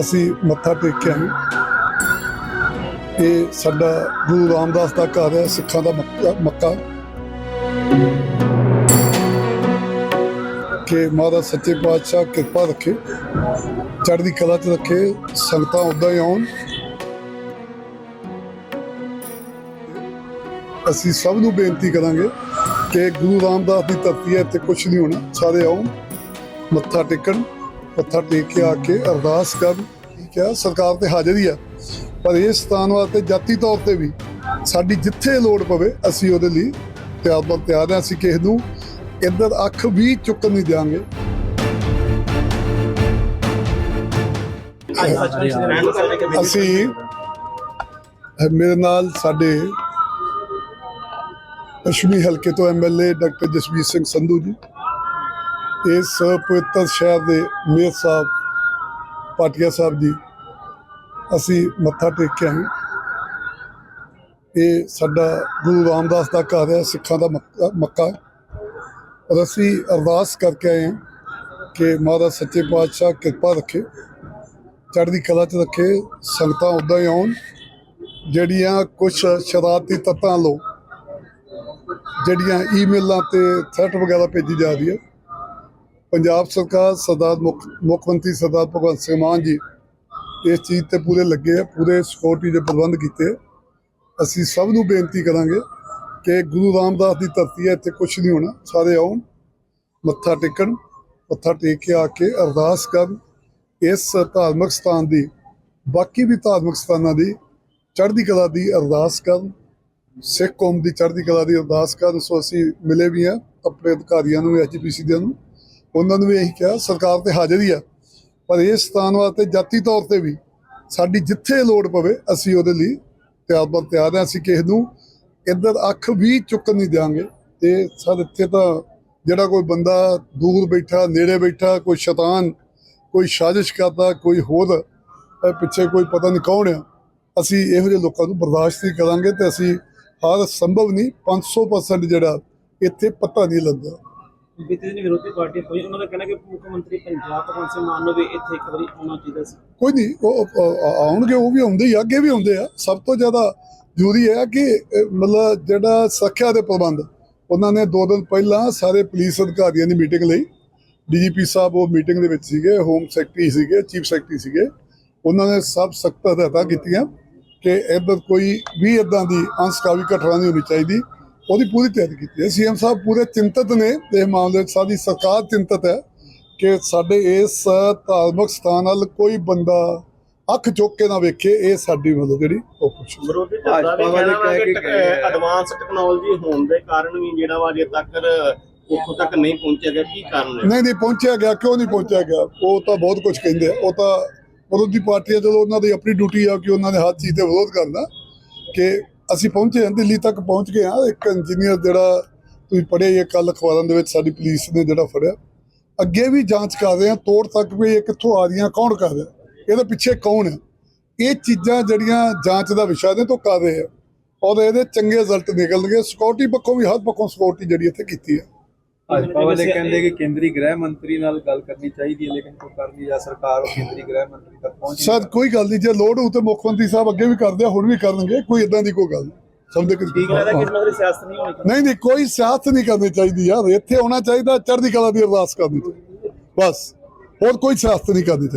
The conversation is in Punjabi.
ਅਸੀਂ ਮੱਥਾ ਟੇਕਿਆ ਇਹ ਸਾਡਾ ਗੁਰੂ ਰਾਮਦਾਸ ਦਾ ਘਰ ਹੈ, ਸਿੱਖਾਂ ਦਾ ਮੱਕਾ ਮੱਕਾ। ਕਿ ਮਹਾਰਾਜ ਸੱਚੇ ਪਾਤਸ਼ਾਹ ਕਿਰਪਾ ਰੱਖੇ, ਚੜ੍ਹਦੀ ਕਲਾ 'ਚ ਰੱਖੇ, ਸੰਗਤਾਂ ਉਦਾਂ ਹੀ ਆਉਣ। ਅਸੀਂ ਸਭ ਨੂੰ ਬੇਨਤੀ ਕਰਾਂਗੇ ਕਿ ਗੁਰੂ ਰਾਮਦਾਸ ਦੀ ਧਰਤੀ ਹੈ ਇੱਥੇ ਕੁਝ ਨਹੀਂ ਹੋਣਾ, ਸਾਰੇ ਆਉਣ, ਮੱਥਾ ਟੇਕਣ। ਮੱਥਾ ਟੇਕ ਕੇ ਆ ਕੇ ਅਰਦਾਸ ਕਰਨ, ਠੀਕ ਹੈ, ਸਰਕਾਰ ਤੇ ਹਾਜ਼ਰ ਹੀ। ਆ ਪਰ ਇਸ ਸਥਾਨ ਵਾਸਤੇ ਜਾਤੀ ਤੌਰ ਤੇ ਵੀ ਸਾਡੀ ਜਿੱਥੇ ਲੋੜ ਪਵੇ, ਅਸੀਂ ਉਹਦੇ ਲਈ ਤਿਆਰ ਬਰ ਤਿਆਰ ਹਾਂ, ਅਸੀਂ ਕਿਸੇ ਨੂੰ ਇੱਧਰ ਅੱਖ ਵੀ ਚੁੱਕਣ ਨਹੀਂ ਦਿਆਂਗੇ। ਅਸੀਂ, ਮੇਰੇ ਨਾਲ ਸਾਡੇ ਪੱਛਮੀ ਹਲਕੇ ਤੋਂ ਐਮਐਲਏ ਡਾਕਟਰ ਜਸਵੀਰ ਸਿੰਘ ਸੰਧੂ ਜੀ ਇਸ ਪਵਿੱਤਰ ਸ਼ਹਿਰ ਦੇ ਮੇਅਰ ਸਾਹਿਬ, ਪਾਟਿਆ ਸਾਹਿਬ ਜੀ, ਅਸੀਂ ਮੱਥਾ ਟੇਕ ਕੇ ਆਏ ਇਹ ਸਾਡਾ ਗੁਰੂ ਰਾਮਦਾਸ ਦਾ ਘਰ ਹੈ, ਸਿੱਖਾਂ ਦਾ ਮੱਕਾ ਮੱਕਾ ਔਰ ਅਸੀਂ ਅਰਦਾਸ ਕਰਕੇ ਆਏ ਹਾਂ ਕਿ ਮਹਾਰਾਜ ਸੱਚੇ ਪਾਤਸ਼ਾਹ ਕਿਰਪਾ ਰੱਖੇ, ਚੜ੍ਹਦੀ ਕਲਾ 'ਚ ਰੱਖੇ, ਸੰਗਤਾਂ ਉਦਾਂ ਹੀ ਆਉਣ, ਜਿਹੜੀਆਂ ਕੁਝ ਸ਼ਰਾਰਤੀ ਤੱਤਾਂ ਲੋ, ਜਿਹੜੀਆਂ ਈਮੇਲਾਂ ਤੇ ਥ੍ਰੈਟ ਵਗੈਰਾ ਭੇਜੀ ਜਾ ਰਹੀ ਹੈ। ਪੰਜਾਬ ਸਰਕਾਰ ਸਰਦਾਰ ਮੁੱਖ ਮੁੱਖ ਮੰਤਰੀ ਸਰਦਾਰ ਭਗਵੰਤ ਸਿੰਘ ਮਾਨ ਜੀ ਇਸ ਚੀਜ਼ ਤੇ ਪੂਰੇ ਲੱਗੇ ਆ, ਪੂਰੇ ਸਿਕਿਉਰਿਟੀ ਦੇ ਪ੍ਰਬੰਧ ਕੀਤੇ। ਅਸੀਂ ਸਭ ਨੂੰ ਬੇਨਤੀ ਕਰਾਂਗੇ ਕਿ ਗੁਰੂ ਰਾਮਦਾਸ ਦੀ ਧਰਤੀ ਹੈ, ਇੱਥੇ ਕੁਝ ਨਹੀਂ ਹੋਣਾ, ਸਾਰੇ ਆਉਣ, ਮੱਥਾ ਟੇਕਣ, ਮੱਥਾ ਟੇਕ ਕੇ ਆ ਕੇ ਅਰਦਾਸ ਕਰਨ। ਇਸ ਧਾਰਮਿਕ ਸਥਾਨ ਦੀ, ਬਾਕੀ ਵੀ ਧਾਰਮਿਕ ਸਥਾਨਾਂ ਦੀ ਚੜ੍ਹਦੀ ਕਲਾ ਦੀ ਅਰਦਾਸ ਕਰਨ। ਸਿੱਖ ਕੌਮ ਦੀ ਚੜ੍ਹਦੀ ਕਲਾ ਦੀ ਅਰਦਾਸ ਕਰਨ, ਸੋ ਅਸੀਂ ਮਿਲੇ ਵੀ ਆ ਆਪਣੇ ਅਧਿਕਾਰੀਆਂ ਨੂੰ ਐਚਪੀਸੀ ਦੇ ਨੂੰ। ਉਹਨਾਂ ਨੂੰ ਵੀ ਇਹੀ ਕਿਹਾ, ਸਰਕਾਰ ਤੇ ਹਾਜ਼ਰ ਹੀ ਆ। ਪਰ ਇਸ ਸਥਾਨ ਵਾਸਤੇ ਜਾਤੀ ਤੌਰ ਤੇ ਵੀ ਸਾਡੀ ਜਿੱਥੇ ਲੋੜ ਪਵੇ, ਅਸੀਂ ਉਹਦੇ ਲਈ ਤਿਆਰ ਬਰ ਤਿਆਰ ਹਾਂ ਅਸੀਂ ਕਿਸੇ ਨੂੰ ਇੱਧਰ ਅੱਖ ਵੀ ਚੁੱਕਣ ਨਹੀਂ ਦਿਆਂਗੇ। ਤੇ ਸਰ, ਇੱਥੇ ਤਾਂ ਜਿਹੜਾ ਕੋਈ ਬੰਦਾ ਦੂਰ ਬੈਠਾ, ਨੇੜੇ ਬੈਠਾ, ਕੋਈ ਸ਼ੈਤਾਨ, ਕੋਈ ਸਾਜ਼ਿਸ਼ ਕਰਦਾ, ਕੋਈ ਹੋਰ ਪਿੱਛੇ ਕੋਈ ਪਤਾ ਨਹੀਂ ਕੌਣ ਆ, ਅਸੀਂ ਇਹੋ ਜਿਹੇ ਲੋਕਾਂ ਨੂੰ ਬਰਦਾਸ਼ਤ ਨਹੀਂ ਕਰਾਂਗੇ ਤੇ ਅਸੀਂ ਹਰ ਸੰਭਵ ਨਹੀਂ 500% ਜਿਹੜਾ ਇੱਥੇ ਪਤਾ ਨਹੀਂ ਲੱਗਦਾ। ਬੀਤੇ ਦਿਨ ਵਿਰੋਧੀ ਪਾਰਟੀ ਕੋਈ ਉਹਨਾਂ ਦਾ ਕਹਿਣਾ ਕਿ ਮੁੱਖ ਮੰਤਰੀ ਪੰਜਾਬ ਭਗਵੰਤ ਸਿੰਘ ਮਾਨ ਨੂੰ ਵੀ ਇੱਥੇ ਇੱਕ ਵਾਰੀ ਆਉਣਾ ਚਾਹੀਦਾ ਸੀ। ਕੋਈ ਨਹੀਂ, ਉਹ ਆਉਣਗੇ, ਉਹ ਵੀ ਆਉਂਦੇ ਹੀ ਅੱਗੇ ਵੀ ਆਉਂਦੇ ਆ। ਸਭ ਤੋਂ ਜ਼ਿਆਦਾ ਜ਼ਰੂਰੀ ਹੈ ਕਿ ਮਤਲਬ ਜਿਹੜਾ ਸੁਰੱਖਿਆ ਦੇ ਪ੍ਰਬੰਧ, ਉਹਨਾਂ ਨੇ ਦੋ ਦਿਨ ਪਹਿਲਾਂ ਸਾਰੇ ਪੁਲਿਸ ਅਧਿਕਾਰੀਆਂ ਦੀ ਮੀਟਿੰਗ ਲਈ। ਡੀਜੀਪੀ ਸਾਹਿਬ ਉਹ ਮੀਟਿੰਗ ਦੇ ਵਿੱਚ ਸੀਗੇ, ਹੋਮ ਸੈਕਟਰੀ ਸੀਗੇ, ਚੀਫ ਸੈਕਟਰੀ ਸੀਗੇ। ਉਹਨਾਂ ਨੇ ਸਭ ਸਖਤ ਹਦਾਇਤਾਂ ਕੀਤੀਆਂ ਕਿ ਇੱਧਰ ਕੋਈ ਵੀ ਇਦਾਂ ਦੀ ਅੰਸਕਾਵੀ ਘਟਨਾ ਨਹੀਂ ਹੋਣੀ ਚਾਹੀਦੀ। ਉਹਦੀ ਪੂਰੀ ਤਿਆਰੀ ਕੀਤੀ ਹੈ। ਸੀਐਮ ਸਾਹਿਬ ਪੂਰੇ ਚਿੰਤਤ ਨੇ ਇਸ ਮਾਮਲੇ 'ਚ ਸਾਡੀ ਸਰਕਾਰ ਚਿੰਤਤ ਹੈ ਕਿ ਸਾਡੇ ਇਸ ਧਾਰਮਿਕ ਸਥਾਨ ਵੱਲ ਕੋਈ ਬੰਦਾ ਅੱਖ ਚੁੱਕ ਕੇ ਨਾ ਵੇਖੇ ਇਹ ਸਾਡੀ ਮਤਲਬ ਜਿਹੜੀ ਉਹ ਕੁਛ ਵਿਰੋਧੀ ਧਿਰ ਦਾ ਵੀ ਵਾਲੇ ਕਹਿਣਾ ਕਿ। ਐਡਵਾਂਸ ਟੈਕਨੋਲੋਜੀ ਹੋਣ ਦੇ ਕਾਰਨ ਵੀ ਜਿਹੜਾ ਵਾ ਅਜੇ ਤੱਕ ਉੱਥੋਂ ਤੱਕ ਨਹੀਂ ਪਹੁੰਚਿਆ ਗਿਆ। ਕੀ ਕਾਰਨ ਹੈ? ਨਹੀਂ ਨਹੀਂ ਪਹੁੰਚਿਆ ਗਿਆ। ਕਿਉਂ ਨਹੀਂ ਪਹੁੰਚਿਆ ਗਿਆ? ਉਹ ਤਾਂ ਬਹੁਤ ਕੁਝ ਕਹਿੰਦੇ ਆ। ਉਹ ਤਾਂ ਵਿਰੋਧੀ ਪਾਰਟੀਆਂ ਚਲੋ ਉਹਨਾਂ ਦੀ ਆਪਣੀ ਡਿਊਟੀ ਆ ਕਿ ਉਹਨਾਂ ਨੇ ਹਰ ਚੀਜ਼ ਤੇ ਵਿਰੋਧ ਕਰਨਾ ਕਿ ਅਸੀਂ ਪਹੁੰਚੇ ਹਾਂ, ਦਿੱਲੀ ਤੱਕ ਪਹੁੰਚ ਗਏ ਹਾਂ। ਇੱਕ ਇੰਜੀਨੀਅਰ ਜਿਹੜਾ ਤੁਸੀਂ ਪੜ੍ਹਿਆ ਇਹ ਕੱਲ ਅਖਬਾਰਾਂ ਦੇ ਵਿੱਚ ਸਾਡੀ ਪੁਲਿਸ ਨੇ ਜਿਹੜਾ ਫੜਿਆ। ਅੱਗੇ ਵੀ ਜਾਂਚ ਕਰ ਰਹੇ ਹਾਂ, ਤੋੜ ਤੱਕ ਵੀ ਇਹ ਕਿੱਥੋਂ ਆ ਰਹੀਆਂ, ਕੌਣ ਕਰ ਰਿਹਾ? ਇਹਦੇ ਪਿੱਛੇ ਕੌਣ ਹੈ? ਇਹ ਚੀਜ਼ਾਂ ਜਿਹੜੀਆਂ ਜਾਂਚ ਦਾ ਵਿਸ਼ਾ ਨੇ, ਤੋਂ ਕਰ ਰਹੇ ਆ। ਔਰ ਇਹਦੇ ਚੰਗੇ ਰਿਜ਼ਲਟ ਨਿਕਲਣਗੇ। ਸਿਕਿਉਰਿਟੀ ਪੱਖੋਂ ਵੀ ਹਰ ਪੱਖੋਂ ਸਿਕਿਉਰਿਟੀ ਜਿਹੜੀ ਇੱਥੇ ਕੀਤੀ ਹੈ। ਭਾਜਪਾ ਵਾਲੇ ਕਹਿੰਦੇ ਕਿ ਕੇਂਦਰੀ ਗ੍ਰਹਿ ਮੰਤਰੀ ਨਾਲ ਗੱਲ ਕਰਨੀ ਚਾਹੀਦੀ ਹੈ ਲੇਕਿਨ ਕੋਈ ਕਰ ਨਹੀਂ ਜਾਂ ਸਰਕਾਰ ਉਹ ਕੇਂਦਰੀ ਗ੍ਰਹਿ ਮੰਤਰੀ ਤੱਕ ਪਹੁੰਚ ਸਰ ਕੋਈ ਗੱਲ ਨਹੀਂ ਜੇ ਲੋੜ ਹੋਊ ਤੇ ਮੁੱਖ ਮੰਤਰੀ ਸਾਹਿਬ ਅੱਗੇ ਵੀ ਕਰਦੇ ਆ ਹੁਣ ਵੀ ਕਰਨਗੇ ਕੋਈ ਇਦਾਂ ਦੀ ਕੋਈ ਗੱਲ ਨਹੀਂ। ਸਮਝਦੇ ਕਿ ਠੀਕ ਲੱਗਦਾ ਕਿ ਮਸਲੇ ਸਿਆਸਤ ਨਹੀਂ ਹੋਣੀ ਚਾਹੀਦੀ। ਨਹੀਂ ਨਹੀਂ ਕੋਈ ਸਿਆਸਤ ਨਹੀਂ ਕਰਨੀ ਚਾਹੀਦੀ ਯਾਰ ਇੱਥੇ ਆਉਣਾ ਚਾਹੀਦਾ ਚੜ੍ਹਦੀ ਕਲਾ ਦੀ ਅਰਦਾਸ ਕਰਨੀ ਚਾਹੀਦੀ। ਬਸ ਹੋਰ ਕੋਈ ਸਿਆਸਤ ਨਹੀਂ ਕਰਨੀ ਚਾਹੀਦੀ।